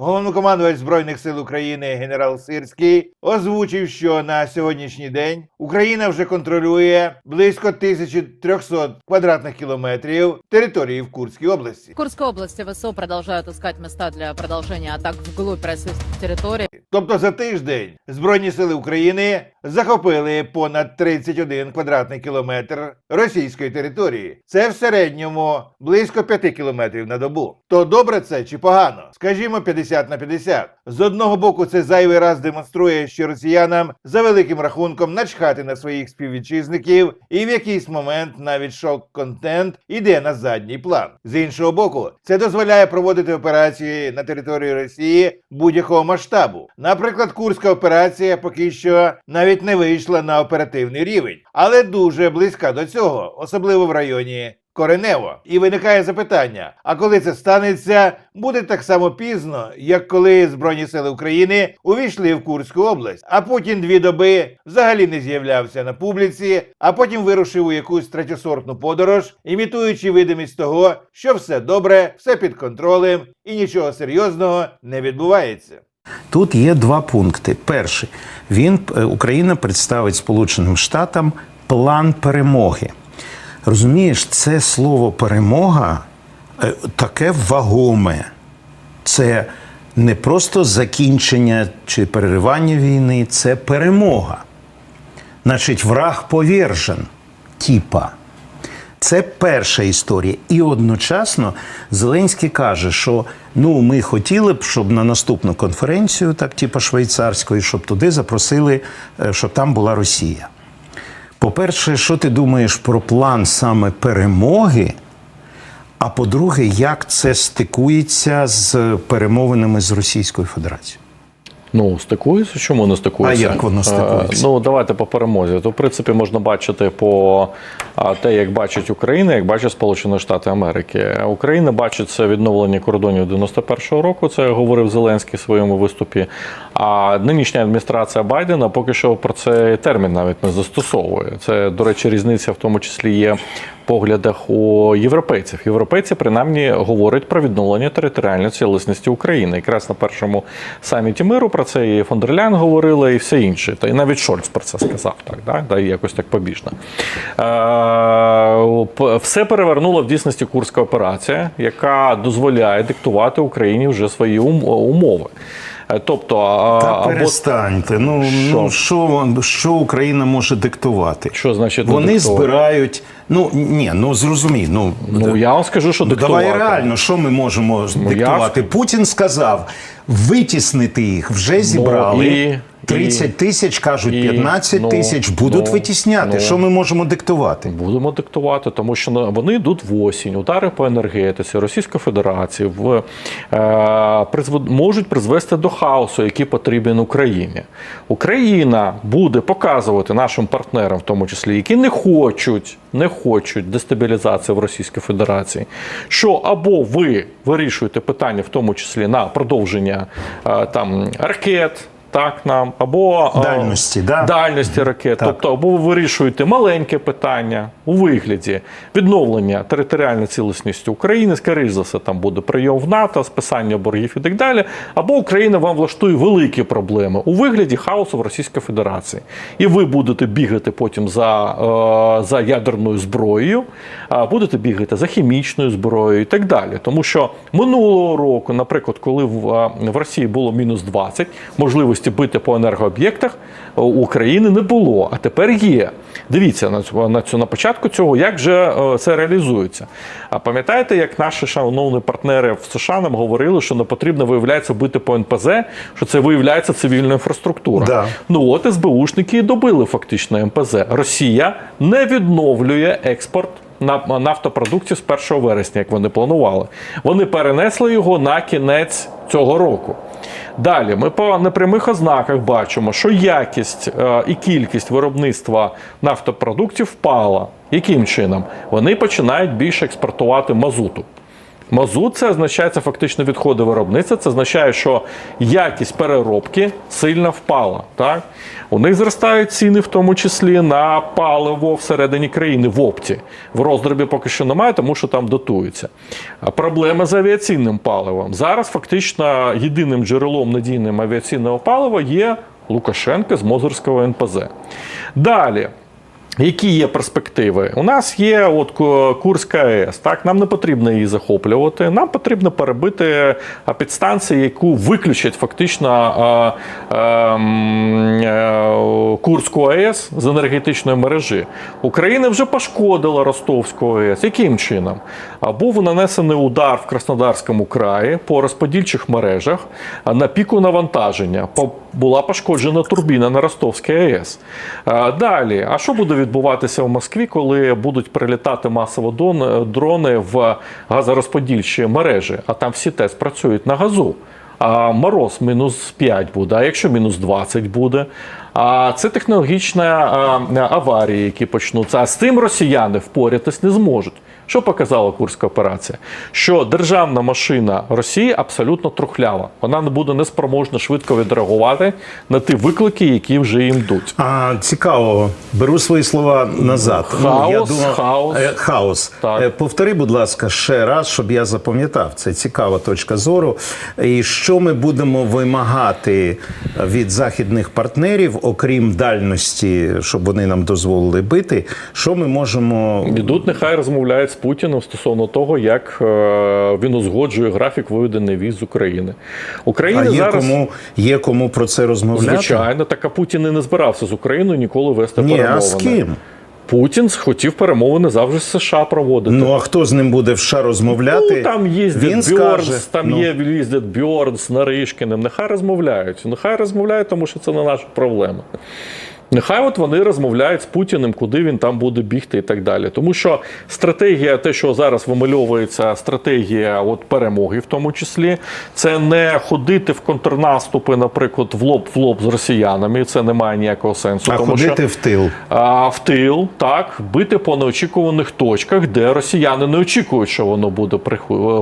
Головнокомандувач Збройних сил України генерал Сирський озвучив, що на сьогоднішній день Україна вже контролює близько 1300 квадратних кілометрів території в Курській області. Курська область ВСО продовжує искать места для продовження атак вглубь российской территории. Тобто за тиждень Збройні сили України захопили понад 31 квадратний кілометр російської території. Це в середньому близько 5 кілометрів на добу. То добре це чи погано? Скажімо, 50 на 50. З одного боку, це зайвий раз демонструє, що росіянам за великим рахунком начхати на своїх співвітчизників, і в якийсь момент навіть шок-контент іде на задній план. З іншого боку, це дозволяє проводити операції на території Росії будь-якого масштабу. Наприклад, Курська операція поки що навіть не вийшла на оперативний рівень, але дуже близька до цього, особливо в районі. Коренево. І виникає запитання: а коли це станеться, буде так само пізно, як коли Збройні сили України увійшли в Курську область, а Путін дві доби взагалі не з'являвся на публіці, а потім вирушив у якусь третьосортну подорож, імітуючи видимість того, що все добре, все під контролем і нічого серйозного не відбувається. Тут є два пункти. Перший він е, Україна представить Сполученим Штатам план перемоги. Розумієш, це слово перемога е, таке вагоме. Це не просто закінчення чи переривання війни, це перемога. Значить, враг повержен, типа. Це перша історія. І одночасно Зеленський каже, що ну ми хотіли б, щоб на наступну конференцію, так типу швейцарської, щоб туди запросили, е, щоб там була Росія. По-перше, що ти думаєш про план саме перемоги? А по-друге, як це стикується з перемовинами з Російською Федерацією? Ну, стикується, чому не стикується? А як воно стикується? Е, Ну, давайте по перемозі. То, в принципі, можна бачити по те, як бачить Україна, як бачить Сполучені Штати Америки. Україна бачить це відновлення кордонів 91-го року. Це говорив Зеленський в своєму виступі. А нинішня адміністрація Байдена поки що про цей термін навіть не застосовує. Це, до речі, різниця в тому числі є. Поглядах у європейців. Європейці принаймні говорять про відновлення територіальної цілісності України. Якраз на першому саміті миру про це і фон дер Ляйн говорила, і все інше. Та й навіть Шольц про це сказав, так да? Да, якось так побіжно. Е, все перевернула в дійсності Курська операція, яка дозволяє диктувати Україні вже свої умови. Е, Тобто, Та або перестаньте. Ну Що? ну що, що Україна може диктувати? що значить Вони диктувати? збирають. Ну ні, ну зрозумій. Ну, Ну я вам скажу, що ну диктувати. давай реально, що ми можемо диктувати? Путін сказав витіснити їх вже зібрали. Ну, і- 30 тисяч кажуть, і- 15 ну, тисяч будуть ну, витісняти. ну. що ми можемо диктувати? Будемо диктувати, тому що ну, вони йдуть в осінь, удари по енергетиці, Російська Федерація в, е, призвед- можуть призвести до хаосу, який потрібен Україні. Україна буде показувати нашим партнерам, в тому числі, які не хочуть, не хочуть дестабілізації в Російській Федерації, що або ви вирішуєте питання, в тому числі на продовження е, там ракет. Так, нам або е, Дальності, да? дальності ракет. Так. Тобто, або ви вирішуєте маленьке питання у вигляді відновлення територіальної цілісності України, скоріш за все, там буде прийом в НАТО, списання боргів і так далі. Або Україна вам влаштує великі проблеми у вигляді хаосу в Російській Федерації. І ви будете бігати потім за, е, за ядерною зброєю, будете бігати за хімічною зброєю і так далі. Тому що минулого року, наприклад, коли в, е, в Росії було мінус 20, можливості бити по енергооб'єктах е, у України не було, а тепер є. Дивіться на цю на цю на початку цього, як же е, це реалізується. А пам'ятаєте, як наші шановні партнери в США нам говорили, що не потрібно виявляється бити по НПЗ, що це виявляється цивільна інфраструктура. Да. Ну от СБУшники і добили фактично МПЗ. Росія не відновлює експорт. На нафтопродуктів з 1 вересня, як вони планували, вони перенесли його на кінець цього року. Далі ми по непрямих ознаках бачимо, що якість е, і кількість виробництва нафтопродуктів впала. Яким чином? Вони починають більше експортувати мазуту. Мазут це означає це фактично відходи виробництва. Це означає, що якість переробки сильно впала. Так? У них зростають ціни, в тому числі на паливо всередині країни в опті. В роздробі поки що немає, тому що там дотуються. А проблема з авіаційним паливом. Зараз фактично єдиним джерелом надійним авіаційного палива є Лукашенко з Мозорського НПЗ. Далі. Які є перспективи? У нас є от Ку- Курська АЕС. Так, нам не потрібно її захоплювати. Нам потрібно перебити підстанцію, яку виключать фактично а, а, е, Курську АЕС з енергетичної мережі. Україна вже пошкодила Ростовську АЕС. Яким чином? Був нанесений удар в Краснодарському краї по розподільчих мережах на піку навантаження. Була пошкоджена турбіна на Ростовській АЕС. Далі, а що буде відбуватися в Москві, коли будуть прилітати масово дрони в газорозподільчі мережі? А там всі тес працюють на газу. А мороз мінус 5 буде, а якщо мінус 20 буде. А це технологічна аварія, які почнуться. А з тим росіяни впоратись не зможуть. Що показала Курська операція? Що державна машина Росії абсолютно трухлява. Вона не буде неспроможна швидко відреагувати на ті виклики, які вже їм йдуть. А цікаво, беру свої слова назад. Хаос, хаос. Е, хаос. Так. Е, Повтори, будь ласка, ще раз, щоб я запам'ятав. Це цікава точка зору. І що ми будемо вимагати від західних партнерів, окрім дальності, щоб вони нам дозволили бити, що ми можемо Ідуть, нехай розмовляють з Путіним стосовно того, як е, він узгоджує графік виведення віз з України. Україна а є зараз кому є кому про це розмовляти? звичайно, так а Путін і не збирався з Україною ніколи вести Ні, перемовини. а з ким? Путін хотів перемовини завжди з США проводити. Ну а хто з ним буде в США розмовляти? Ну, там їздять Він Бьорнс, скаже. там Ну. є їздять Бьорнс Наришкіним. Нехай розмовляють. Нехай розмовляють, тому що це не наша проблема. Нехай от вони розмовляють з Путіним, куди він там буде бігти і так далі. Тому що стратегія, те, що зараз вимальовується, стратегія от перемоги, в тому числі, це не ходити в контрнаступи, наприклад, в лоб в лоб з росіянами. Це не має ніякого сенсу. А тому ходити що в тил. а, в тил, так, бити по неочікуваних точках, де росіяни не очікують, що воно буде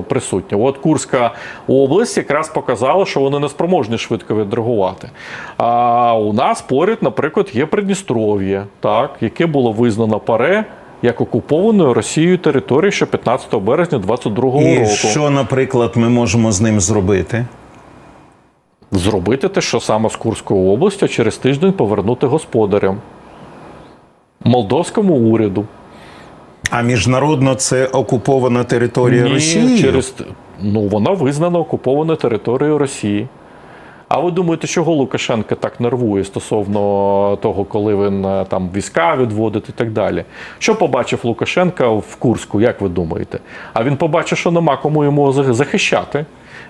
присутнє. От Курська область якраз показала, що вони не спроможні швидко відреагувати. А у нас поряд, наприклад, є Придністров'я, так, яке було визнано ПАРЕ як окупованою Росією територією ще 15 березня 22 І року. що, наприклад, ми можемо з ним зробити? Зробити те, що саме з Курською областю, через тиждень повернути господарям. Молдовському уряду. А міжнародно це окупована територія Ні, Росії. через ну вона визнана окупованою територією Росії. А ви думаєте, чого Лукашенко так нервує стосовно того, коли він е, там війська відводить і так далі? Що побачив Лукашенко в Курську, як ви думаєте? А він побачив, що нема кому йому захищати.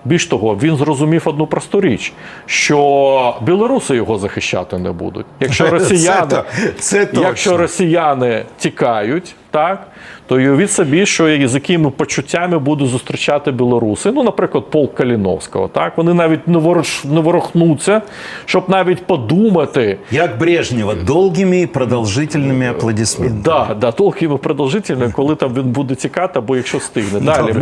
Більш того, він зрозумів одну просту річ, що білоруси його захищати не будуть. Якщо росіяни, Це, це. Якщо росіяни тікають, так то уявіть собі, що і з якими почуттями будуть зустрічати білоруси. Ну, наприклад, полк Каліновського. Так вони навіть не ворош не ворохнуться, щоб навіть подумати. Як Брежнєва, довгими і продовжительними аплодисментами. Да, да, толкими продовжительно, коли там він буде тікати, або якщо стигне. Далі.